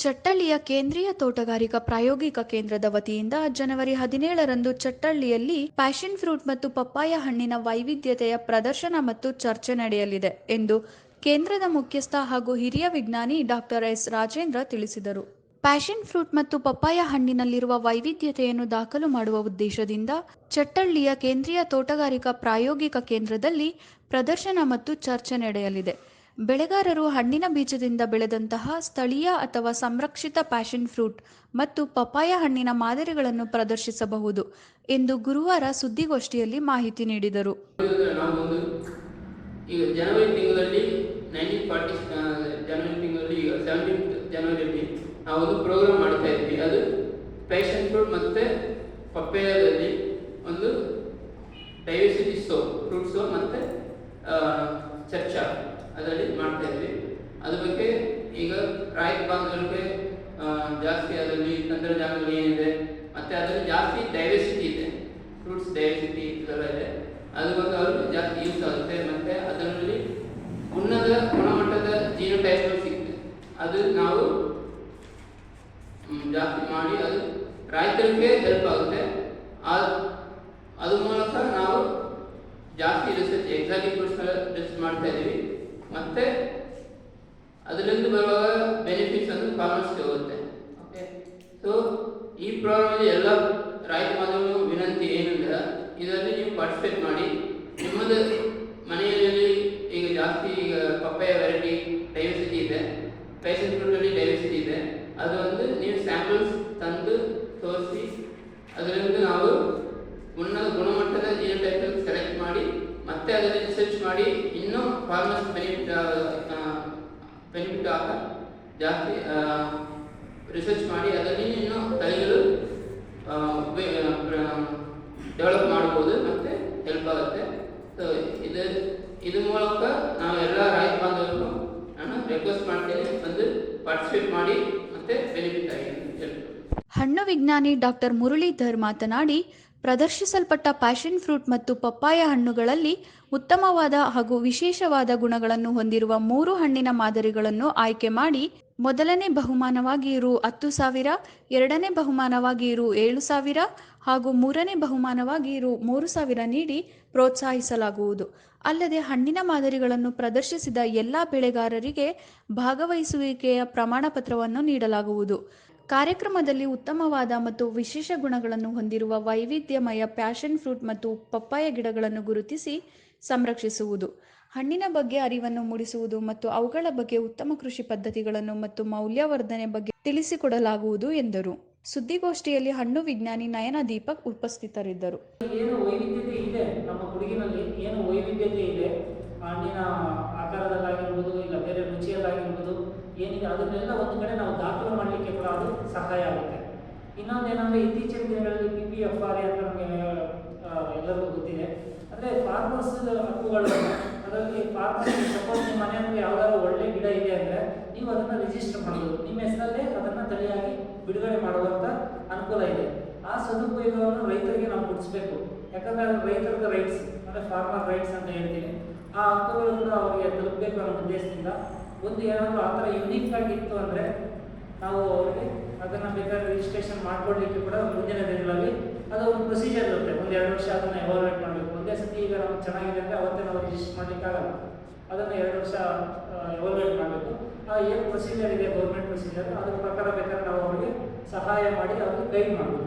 ಚಟ್ಟಳ್ಳಿಯ ಕೇಂದ್ರೀಯ ತೋಟಗಾರಿಕಾ ಪ್ರಾಯೋಗಿಕ ಕೇಂದ್ರದ ವತಿಯಿಂದ ಜನವರಿ ಹದಿನೇಳರಂದು ಚಟ್ಟಳ್ಳಿಯಲ್ಲಿ ಪ್ಯಾಷನ್ ಫ್ರೂಟ್ ಮತ್ತು ಪಪ್ಪಾಯ ಹಣ್ಣಿನ ವೈವಿಧ್ಯತೆಯ ಪ್ರದರ್ಶನ ಮತ್ತು ಚರ್ಚೆ ನಡೆಯಲಿದೆ ಎಂದು ಕೇಂದ್ರದ ಮುಖ್ಯಸ್ಥ ಹಾಗೂ ಹಿರಿಯ ವಿಜ್ಞಾನಿ ಡಾಕ್ಟರ್ ಎಸ್ ರಾಜೇಂದ್ರ ತಿಳಿಸಿದರು. ಪ್ಯಾಷನ್ ಫ್ರೂಟ್ ಮತ್ತು ಪಪ್ಪಾಯ ಹಣ್ಣಿನಲ್ಲಿರುವ ವೈವಿಧ್ಯತೆಯನ್ನು ದಾಖಲು ಮಾಡುವ ಉದ್ದೇಶದಿಂದ ಚಟ್ಟಳ್ಳಿಯ ಕೇಂದ್ರೀಯ ತೋಟಗಾರಿಕಾ ಪ್ರಾಯೋಗಿಕ ಕೇಂದ್ರದಲ್ಲಿ ಪ್ರದರ್ಶನ ಮತ್ತು ಚರ್ಚೆ ನಡೆಯಲಿದೆ. ಬೆಳೆಗಾರರು ಹಣ್ಣಿನ ಬೀಜದಿಂದ ಬೆಳೆದಂತಹ ಸ್ಥಳೀಯ ಅಥವಾ ಸಂರಕ್ಷಿತ ಪ್ಯಾಷನ್ ಫ್ರೂಟ್ ಮತ್ತು ಪಪಾಯ ಹಣ್ಣಿನ ಮಾದರಿಗಳನ್ನು ಪ್ರದರ್ಶಿಸಬಹುದು ಎಂದು ಗುರುವಾರ ಸುದ್ದಿಗೋಷ್ಠಿಯಲ್ಲಿ ಮಾಹಿತಿ ನೀಡಿದರು. ಒಂದು ಡೈವರ್ಸಿಟಿ ಸೋ ಮತ್ತು ಚರ್ಚಾ. ಅದರಲ್ಲಿ ಮಾಡ್ತಾ ಇದ್ವಿ. ಅದ್ರ ಬಗ್ಗೆ ಈಗ ರಾಯತ ಬಾಂಧವರಿಗೆ ಜಾಸ್ತಿ ಅದರಲ್ಲಿ ತಂತ್ರಜ್ಞಾನಗಳು ಏನಿದೆ, ಮತ್ತೆ ಅದರಲ್ಲಿ ಜಾಸ್ತಿ ಡೈವರ್ಸಿಟಿ ಇದೆ. ಫ್ರೂಟ್ಸ್ ಡೈವರ್ಸಿಟಿ ಇದೆಲ್ಲ ಇದೆ. ಅದ್ರ ಬಗ್ಗೆ ಅವ್ರಿಗೆ ಜಾಸ್ತಿ ಯೂಸ್ ಆಗುತ್ತೆ, ಮತ್ತೆ ಅದರಲ್ಲಿ ಉನ್ನತ ಗುಣಮಟ್ಟದ ಜೀರೋ ಟೈಪ್ಗಳು ಸಿಗ್ತದೆ ಅದು ನಾವು ಜಾಸ್ತಿ ಮಾಡಿ ಅದು ರೈತರಿಗೆ ಹೆಲ್ಪ್ ಆಗುತ್ತೆ. ಅದ್ರ ಮೂಲಕ ನಾವು ಜಾಸ್ತಿ ರಿಸರ್ಚ್ ಎಕ್ಸಾಟಿಕ್ ಫ್ರೂಟ್ಸ್ ರಿಸರ್ಚ್ ಮಾಡ್ತಾ ಇದ್ದೀವಿ ಮತ್ತೆ ಅದರಿಂದ ಬರುವಾಗ ಬೆನಿಫಿಟ್ಸ್ ಅಂದ್ರೆ ಫಾರ್ಮರ್ಸ್ ಹೋಗುತ್ತೆ. ಓಕೆ ಸೊ ಈ ಪ್ರೋಗ್ರಾಮಲ್ಲಿ ಎಲ್ಲ ರೈತ ಬಾಂಧವರು ವಿನಂತಿ ಏನಂದ್ರೆ ಇದರಲ್ಲಿ ನೀವು ಪಾರ್ಟಿಸಿಪೇಟ್ ಮಾಡಿ ನಿಮ್ಮದು ಮನೆಯಲ್ಲಿ ಈಗ ಜಾಸ್ತಿ ಈಗ ಪಪ್ಪಾಯ ವೆರೈಟಿ ಡೈವರ್ಸಿಟಿ ಇದೆ. ಪ್ಯಾಷನ್ ಫ್ರೂಟಲ್ಲಿ ಡೈವರ್ಸಿಟಿ ಇದೆ. ಅದು ಒಂದು ನೀವು ಸ್ಯಾಂಪಲ್ಸ್ ತಂದು ತೋರಿಸಿ ಅದರಿಂದ ನಾವು ಉನ್ನತ ಗುಣಮಟ್ಟದ ಜೀವ ಟೈಪ್ ಸೆಲೆಕ್ಟ್ ಮಾಡಿ ಮತ್ತೆ ಅದರಲ್ಲಿ ರಿಸರ್ಚ್ ಮಾಡಿ ಇನ್ನೂ ಫಾರ್ಮರ್ಸ್ ಬೆನಿಫಿಟ್ ಬೆನಿಫಿಟ್ ಆಗ ಜಾಸ್ತಿ ರಿಸರ್ಚ್ ಮಾಡಿ ಅದರಲ್ಲಿ ಇನ್ನೂ ತಳಿಗಳು ಡೆವಲಪ್ ಮಾಡ್ಬೋದು ಮತ್ತೆ ಹೆಲ್ಪ್ ಆಗುತ್ತೆ. ಸೊ ಇದು ಇದ್ರ ಮೂಲಕ ನಾವು ಎಲ್ಲ ರೈತ ಬಾಂಧವರು ನಾನು ರಿಕ್ವೆಸ್ಟ್ ಮಾಡ್ತೇನೆ ಬಂದು ಪಾರ್ಟಿಸಿಪೇಟ್ ಮಾಡಿ ಮತ್ತು ಬೆನಿಫಿಟ್ ಆಗಿ ಹಣ್ಣು ವಿಜ್ಞಾನಿ ಡಾಕ್ಟರ್ ಮುರಳೀಧರ್ ಮಾತನಾಡಿ ಪ್ರದರ್ಶಿಸಲ್ಪಟ್ಟ ಪ್ಯಾಷನ್ ಫ್ರೂಟ್ ಮತ್ತು ಪಪ್ಪಾಯ ಹಣ್ಣುಗಳಲ್ಲಿ ಉತ್ತಮವಾದ ಹಾಗೂ ವಿಶೇಷವಾದ ಗುಣಗಳನ್ನು ಹೊಂದಿರುವ ಮೂರು ಹಣ್ಣಿನ ಮಾದರಿಗಳನ್ನು ಆಯ್ಕೆ ಮಾಡಿ, ಮೊದಲನೇ ಬಹುಮಾನವಾಗಿ ರು ಹತ್ತು ಸಾವಿರ, ಎರಡನೇ ಬಹುಮಾನವಾಗಿ ರು ಏಳು ಸಾವಿರ ಹಾಗೂ ಮೂರನೇ ಬಹುಮಾನವಾಗಿ ರು ಮೂರು ಸಾವಿರ ನೀಡಿ ಪ್ರೋತ್ಸಾಹಿಸಲಾಗುವುದು. ಅಲ್ಲದೆ ಹಣ್ಣಿನ ಮಾದರಿಗಳನ್ನು ಪ್ರದರ್ಶಿಸಿದ ಎಲ್ಲ ಬೆಳೆಗಾರರಿಗೆ ಭಾಗವಹಿಸುವಿಕೆಯ ಪ್ರಮಾಣ ಪತ್ರವನ್ನು ನೀಡಲಾಗುವುದು. ಕಾರ್ಯಕ್ರಮದಲ್ಲಿ ಉತ್ತಮವಾದ ಮತ್ತು ವಿಶೇಷ ಗುಣಗಳನ್ನು ಹೊಂದಿರುವ ವೈವಿಧ್ಯಮಯ ಪ್ಯಾಷನ್ ಫ್ರೂಟ್ ಮತ್ತು ಪಪ್ಪಾಯ ಗಿಡಗಳನ್ನು ಗುರುತಿಸಿ ಸಂರಕ್ಷಿಸುವುದು. ಹಣ್ಣಿನ ಬಗ್ಗೆ ಅರಿವನ್ನು ಮೂಡಿಸುವುದು ಮತ್ತು ಅವುಗಳ ಬಗ್ಗೆ ಉತ್ತಮ ಕೃಷಿ ಪದ್ಧತಿಗಳನ್ನು ಮತ್ತು ಮೌಲ್ಯವರ್ಧನೆ ಬಗ್ಗೆ ತಿಳಿಸಿಕೊಡಲಾಗುವುದು ಎಂದರು. ಸುದ್ದಿಗೋಷ್ಠಿಯಲ್ಲಿ ಹಣ್ಣು ವಿಜ್ಞಾನಿ ನಯನ ದೀಪಕ್ ಉಪಸ್ಥಿತರಿದ್ದರು. ಏನು ವೈವಿಧ್ಯತೆ ಇದೆ? ನಮ್ಮ ಹುಡುಗಿನಲ್ಲಿ ಏನು ವೈವಿಧ್ಯತೆ ಇದೆ? ಹಣ್ಣಿನ ಆಕಾರದಲ್ಲಾಗಿರ್ಬೋದು ಇಲ್ಲ ಬೇರೆ ರುಚಿಯಲ್ಲಾಗಿರ್ಬೋದು ಏನಿದೆ ಅದನ್ನೆಲ್ಲ ಒಂದು ಕಡೆ ನಾವು ದಾಖಲು ಮಾಡಲಿಕ್ಕೆ ಕೂಡ ಅದು ಸಹಾಯ ಆಗುತ್ತೆ. ಇನ್ನೊಂದೇನಂದ್ರೆ ಇತ್ತೀಚಿನ ದಿನಗಳಲ್ಲಿ ಪಿ ಪಿ ಎಫ್ ಆರ್ ಅಂತ ನಮಗೆ ಎಲ್ಲರಿಗೂ ಗೊತ್ತಿದೆ. ಅಂದರೆ ಫಾರ್ಮರ್ಸ್ ಹಕ್ಕುಗಳು ಅದರಲ್ಲಿ ಫಾರ್ಮರ್ಸ್ ಸಪೋಸ್ ನಿಮ್ಮ ಮನೆ ಹತ್ರ ಯಾವ್ದಾದ್ರು ಒಳ್ಳೆ ಗಿಡ ಇದೆ ಅಂದರೆ ನೀವು ಅದನ್ನು ರಿಜಿಸ್ಟರ್ ಮಾಡಬಹುದು ನಿಮ್ಮ ಹೆಸರಲ್ಲೇ ಅದನ್ನು ತಳಿಯಾಗಿ ಬಿಡುಗಡೆ ಮಾಡುವಂಥ ಅನುಕೂಲ ಇದೆ. ಆ ಸದುಪಯೋಗವನ್ನು ರೈತರಿಗೆ ನಾವು ಕೊಡಿಸ್ಬೇಕು. ಯಾಕಂದ್ರೆ ಅದು ರೈತರದ ರೈಟ್ಸ್ ಅಂದರೆ ಫಾರ್ಮರ್ ರೈಟ್ಸ್ ಅಂತ ಹೇಳ್ತೀನಿ. ಆ ಅಂಕಗಳನ್ನು ಅವರಿಗೆ ತಲುಪಬೇಕು ಅನ್ನೋ ಉದ್ದೇಶದಿಂದ ಒಂದು ಏನಾದರೂ ಆ ಥರ ಯುನೀಕ್ ಆಗಿತ್ತು ಅಂದರೆ ನಾವು ಅವರಿಗೆ ಅದನ್ನು ಬೇಕಾದ್ರೆ ರಿಜಿಸ್ಟ್ರೇಷನ್ ಮಾಡ್ಕೊಳ್ಳಿಕ್ಕೆ ಕೂಡ ಮುಂದಿನ ದಿನಗಳಲ್ಲಿ ಅದು ಒಂದು ಪ್ರೊಸೀಜರ್ ಇರುತ್ತೆ. ಒಂದು ಎರಡು ವರ್ಷ ಅದನ್ನು ಎವಾಲ್ವೇಟ್ ಮಾಡಬೇಕು. ಒಂದೇ ಸತಿ ಈಗ ನಾವು ಚೆನ್ನಾಗಿದೆ ಅಂದರೆ ಅವತ್ತೇ ನಾವು ರಿಜಿಸ್ಟರ್ ಮಾಡಲಿಕ್ಕಾಗಲ್ಲ ಅದನ್ನು ಎರಡು ವರ್ಷ ಎವಾಲ್ವೇಟ್ ಮಾಡಬೇಕು. ಆ, ಏನು ಪ್ರೊಸೀಜರ್ ಇದೆ ಗೌರ್ಮೆಂಟ್ ಪ್ರೊಸೀಜರ್ ಅದ್ರ ಪ್ರಕಾರ ಬೇಕಾದ್ರೆ ನಾವು ಅವರಿಗೆ ಸಹಾಯ ಮಾಡಿ ಅವ್ರಿಗೆ ಗೈಡ್ ಮಾಡಬೇಕು.